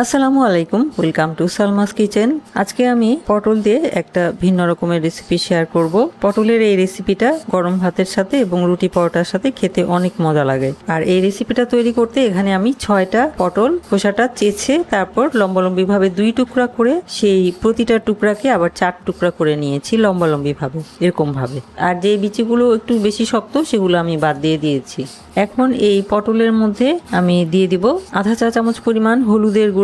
আসসালামু আলাইকুম welcome to Salma's kitchen আজকে আমি পটল দিয়ে একটা ভিন্ন রকমের রেসিপি শেয়ার করব। পটলের এই রেসিপিটা গরম ভাতের সাথে এবং রুটি পরোটার সাথে খেতে অনেক মজা লাগে। আর এই রেসিপিটা তৈরি করতে এখানে আমি ছয়টা পটল, খোসাটা চেছে, তারপর লম্বালম্বি ভাবে দুই টুকরা করে, সেই প্রতিটা টুকরাকে আবার চার টুকরা করে নিয়েছি লম্বালম্বি ভাবে এরকম ভাবে আর যে বিচিগুলো একটু বেশি শক্ত, সেগুলো আমি বাদ দিয়ে দিয়েছি। এখন এই পটলের মধ্যে আমি দিয়ে দিব আধা চা চামচ পরিমাণ হলুদের গুঁড়া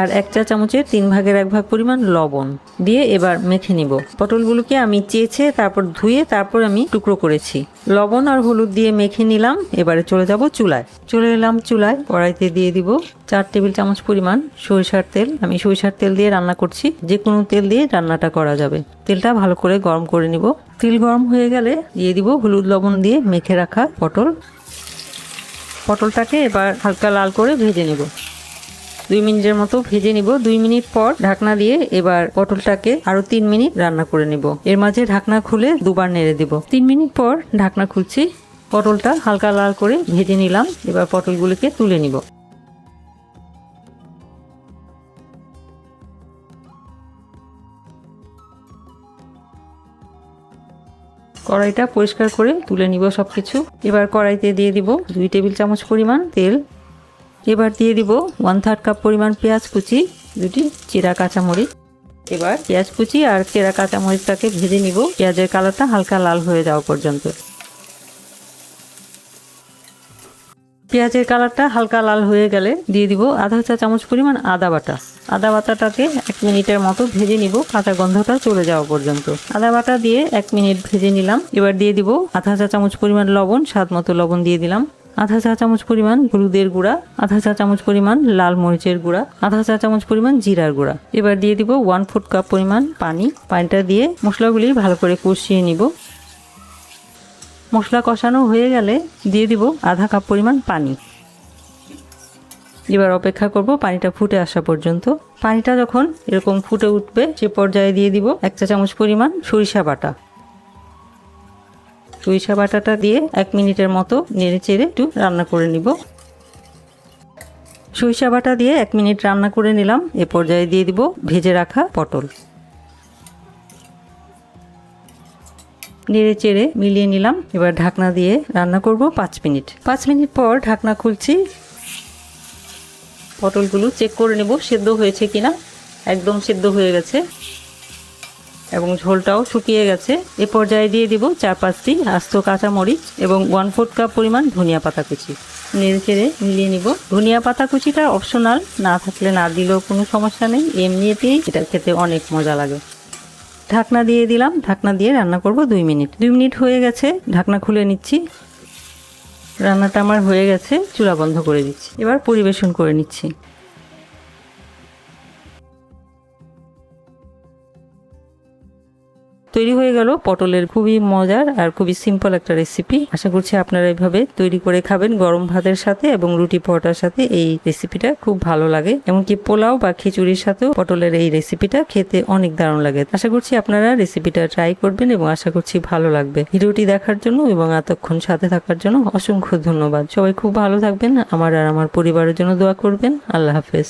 আর এক চা চামচের তিন ভাগের এক ভাগ পরিমাণ লবণ দিয়ে এবার মেখে নিব। পটলগুলোকে আমি চেয়েছে তারপর ধুয়ে তারপর আমি টুকরো করেছি। লবণ আর হলুদ দিয়ে মেখে নিলাম, এবারে চলে যাব চুলায়। চলে এলাম চুলায়, কড়াইতে দিয়ে দিব চার টেবিল চামচ পরিমাণ সরিষার তেল। আমি সরিষার তেল দিয়ে রান্না করছি যে কোনো তেল দিয়ে রান্নাটা করা যাবে। তেলটা ভালো করে গরম করে নিব। তেল গরম হয়ে গেলে দিয়ে দিব হলুদ লবণ দিয়ে মেখে রাখা পটল। পটলটাকে এবার হালকা লাল করে ভেজে নেব। দুই মিনিটের মতো ভেজে নিব। দুই মিনিট পর ঢাকনা দিয়ে এবার পটলটাকে আরও তিন মিনিট রান্না করে নিব। এর মাঝে ঢাকনা খুলে দুবার নেড়ে দিব। তিন মিনিট পর ঢাকনা খুলছি। পটলটা হালকা লাল করে ভেজে নিলাম। এবার পটলগুলোকে তুলে নিব। কড়াইটা পরিষ্কার করে তুলে নিব সব কিছু এবার কড়াইতে দিয়ে দিব দুই টেবিল চামচ পরিমাণ তেল। এবার দিয়ে দিব ওয়ান থার্ড কাপ পরিমাণ পেঁয়াজ কুচি, দুটি চিরা কাঁচামরিচ। এবার পেঁয়াজ কুচি আর চেরা কাঁচামরিচটাকে ভেজে নিব। পেঁয়াজের কালারটা হালকা লাল হয়ে যাওয়া পর্যন্ত। পেঁয়াজের কালারটা হালকা লাল হয়ে গেলে দিয়ে দিব আধা চা চামচ পরিমাণ আদা বাটা। আদা বাটাটাকে এক মিনিটের মতো ভেজে নিব, কাঁচা গন্ধটা চলে যাওয়া পর্যন্ত। আদা বাটা দিয়ে এক মিনিট ভেজে নিলাম। এবার দিয়ে দিব আধা চা চামচ পরিমাণ লবণ, স্বাদ মতো লবণ দিয়ে দিলাম। আধা চা চামচ পরিমাণ হলুদের গুঁড়া, আধা চা চামচ পরিমাণ লাল মরিচের গুঁড়া, আধা চা চামচ পরিমাণ জিরার গুঁড়া। এবার দিয়ে দিব ওয়ান ফুট কাপ পরিমাণ পানি। পানিটা দিয়ে মশলাগুলি ভালো করে কষিয়ে নিব। মশলা কষানো হয়ে গেলে দিয়ে দিব আধা কাপ পরিমাণ পানি। এবার অপেক্ষা করব পানিটা ফুটে আসা পর্যন্ত। পানিটা যখন এরকম ফুটে উঠবে, সে পর্যায়ে দিয়ে দিব এক চা চামচ পরিমাণ সরিষা বাটা। সরিষা বাটাটা দিয়ে এক মিনিটের মতো নেড়ে চেড়ে একটু রান্না করে নিব। সরিষা বাটা দিয়ে এক মিনিট রান্না করে নিলাম। এ পর্যায়ে দিয়ে দিব ভেজে রাখা পটল। নেড়ে চেড়ে মিলিয়ে নিলাম। এবার ঢাকনা দিয়ে রান্না করব পাঁচ মিনিট। পাঁচ মিনিট পর ঢাকনা খুলছি। পটলগুলো চেক করে নেব, সেদ্ধ হয়েছে কিনা। একদম সেদ্ধ হয়ে গেছে। এবং ঝোলটাও শুকিয়ে গেছে। এ পর্যায়ে দিয়ে দিব চার পাঁচটি আস্ত কাঁচা মরিচ এবং ওয়ান ফোর্থ কাপ পরিমাণ ধনিয়া পাতা কুচি। চেড়ে মিলিয়ে নিব। ধনিয়া পাতা কুচিটা অপশনাল না থাকলে না দিলেও কোনো সমস্যা নেই। এমনিতেই এটা খেতে অনেক মজা লাগে। ঢাকনা দিয়ে দিলাম। ঢাকনা দিয়ে রান্না করব দুই মিনিট। দুই মিনিট হয়ে গেছে। ঢাকনা খুলে নিচ্ছি। রান্নাটা আমার হয়ে গেছে। চুলা বন্ধ করে দিচ্ছি। এবার পরিবেশন করে নিচ্ছি। তৈরি হয়ে গেল পটলের খুবই মজার আর খুবই সিম্পল একটা রেসিপি আশা করছি আপনারা এইভাবে তৈরি করে খাবেন গরম ভাতের সাথে এবং রুটি পরোটার সাথে। এই রেসিপিটা খুব ভালো লাগে। এমনকি পোলাও বা খিচুড়ির সাথেও পটলের এই রেসিপিটা খেতে অনেক দারুণ লাগে। আশা করছি আপনারা রেসিপিটা ট্রাই করবেন এবং আশা করছি ভালো লাগবে। ভিডিওটি দেখার জন্য এবং এতক্ষণ সাথে থাকার জন্য অসংখ্য ধন্যবাদ। সবাই খুব ভালো থাকবেন। আমার আর আমার পরিবারের জন্য দোয়া করবেন। আল্লাহ হাফেজ।